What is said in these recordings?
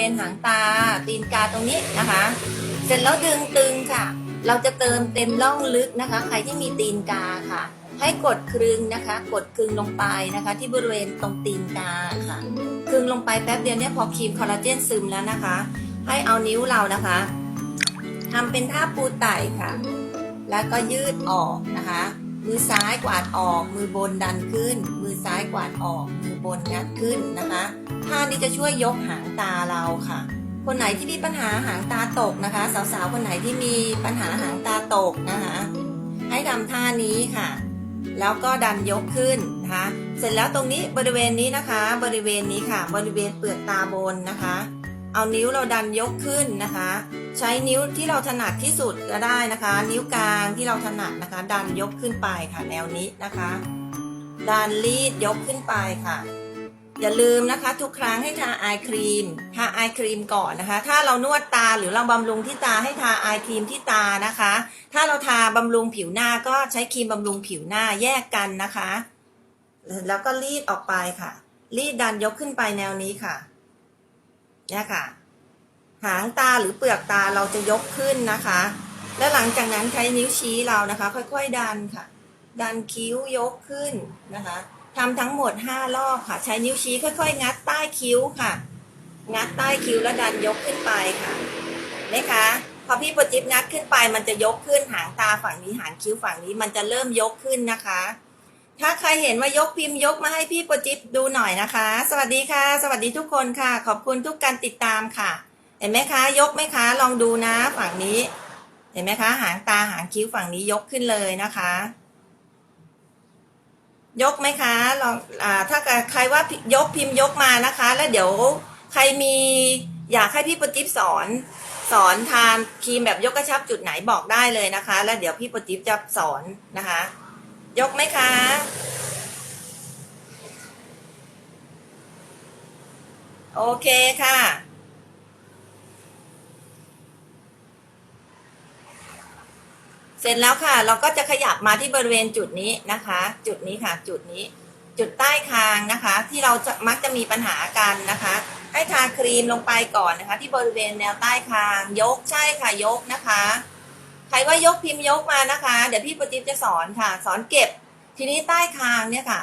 เป็นหางตาตีนกาตรงนี้นะคะ เสร็จแล้วดึงตึงค่ะ เราจะเติมเต็มร่องลึกนะคะ ใครที่มีตีนกาค่ะ ให้กดครึงนะคะ กดครึงลงไปนะคะ ที่บริเวณตรงตีนกาค่ะครึงลงไปแป๊บเดียวเนี่ยพอครีมคอลลาเจนซึมแล้วนะคะ ให้เอานิ้วเรานะคะทำเป็นท่าปูไต่ค่ะ แล้วก็ยืดออกนะคะ มือซ้ายกวาดออก มือบนดันขึ้น มือซ้ายกวาดออก มือบนงัดขึ้นนะคะ ท่านี้จะช่วยยกหางตาเราค่ะ คนไหนที่มีปัญหาหางตาตกนะคะ สาวๆ คนไหนที่มีปัญหาหางตาตกนะคะ ให้ทำท่านี้ค่ะ แล้วก็ดันยกขึ้นนะคะ เสร็จแล้วตรงนี้บริเวณนี้นะคะ บริเวณนี้ค่ะ บริเวณเปลือกตาบนนะคะ เอานิ้วเราดันยกขึ้นนะคะ ใช้นิ้วที่เราถนัดที่สุดก็ได้นะคะ นิ้วกลางที่เราถนัดนะคะ ดันยกขึ้นไปค่ะ แนวนี้นะคะ ดันรีดยกขึ้นไปค่ะ อย่าลืมนะคะ ทุกครั้งให้ทาอายครีมทาอายครีมก่อนนะคะ ถ้าเรานวดตาหรือเราบำรุงที่ตาให้ทาอายครีมที่ตานะคะ ถ้าเราทาบำรุงผิวหน้าก็ใช้ครีมบำรุงผิวหน้าแยกกันนะคะ แล้วก็รีดออกไปค่ะ รีดดันยกขึ้นไปแนวนี้ค่ะ เนี่ยค่ะ หางตาหรือเปลือกตาเราจะยกขึ้นนะคะ แล้วหลังจากนั้นใช้นิ้วชี้เรานะคะ ค่อยๆดันค่ะ ดันคิ้วยกขึ้นนะคะทำทั้งหมด5รอบค่ะ ใช้นิ้วชี้ค่อย ๆ งัดใต้คิ้วค่ะ งัดใต้คิ้วแล้วดันยกขึ้นไปค่ะเห็นไหมคะพอพี่โปรจิบงัดขึ้นไปมันจะยกขึ้นหางตาฝั่งนี้หางคิ้วฝั่งนี้มันจะเริ่มยกขึ้นนะคะ ถ้าใครเห็นว่ายกพิมพ์ยกมาให้พี่ปรจิบดูหน่อยนะคะ สวัสดีค่ะ สวัสดีทุกคนค่ะ ขอบคุณทุกการติดตามค่ะ เห็นไหมคะ ยกไหมคะ ลองดูนะฝั่งนี้ เห็นไหมคะ หางตาหางคิ้วฝั่งนี้ยกขึ้นเลยนะคะ ยกไหมคะลองอ่าถ้าใครว่ายกพิมพ์ยกมานะคะ แล้วเดี๋ยวใครมีอยากให้พี่ปจิ๊บสอนสอนทานครีมแบบยกกระชับจุดไหนบอกได้เลยนะคะ แล้วเดี๋ยวพี่ปจิ๊บจะสอนนะคะ ยกไหมคะ โอเคค่ะ เสร็จแล้วค่ะ เราก็จะขยับมาที่บริเวณจุดนี้นะคะ จุดนี้ค่ะ จุดนี้ จุดใต้คางนะคะ ที่เราจะมักจะมีปัญหากันนะคะ ให้ทาครีมลงไปก่อนนะคะ ที่บริเวณแนวใต้คาง ยกใช่ค่ะยกนะคะ ใครว่ายกพิมพ์ยกมานะคะ เดี๋ยวพี่ปจิ๊บจะสอนค่ะ สอนเก็บ ทีนี้ใต้คางเนี่ยค่ะ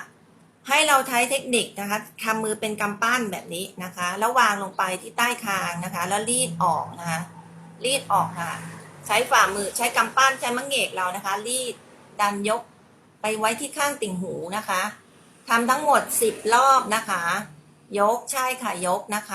ให้เราใช้เทคนิคนะคะทำมือเป็นกำปั้นแบบนี้นะคะ แล้ววางลงไปที่ใต้คางนะคะ แล้วรีดออกนะคะ รีดออกค่ะ ใช้ฝ่ามือใช้กำปั้นใช้มังเหงกเรานะคะ รีดดันยกไปไว้ที่ข้างติ่งหูนะคะทำทั้งหมดสิบรอบนะคะ ยกใช่ค่ะยกนะคะ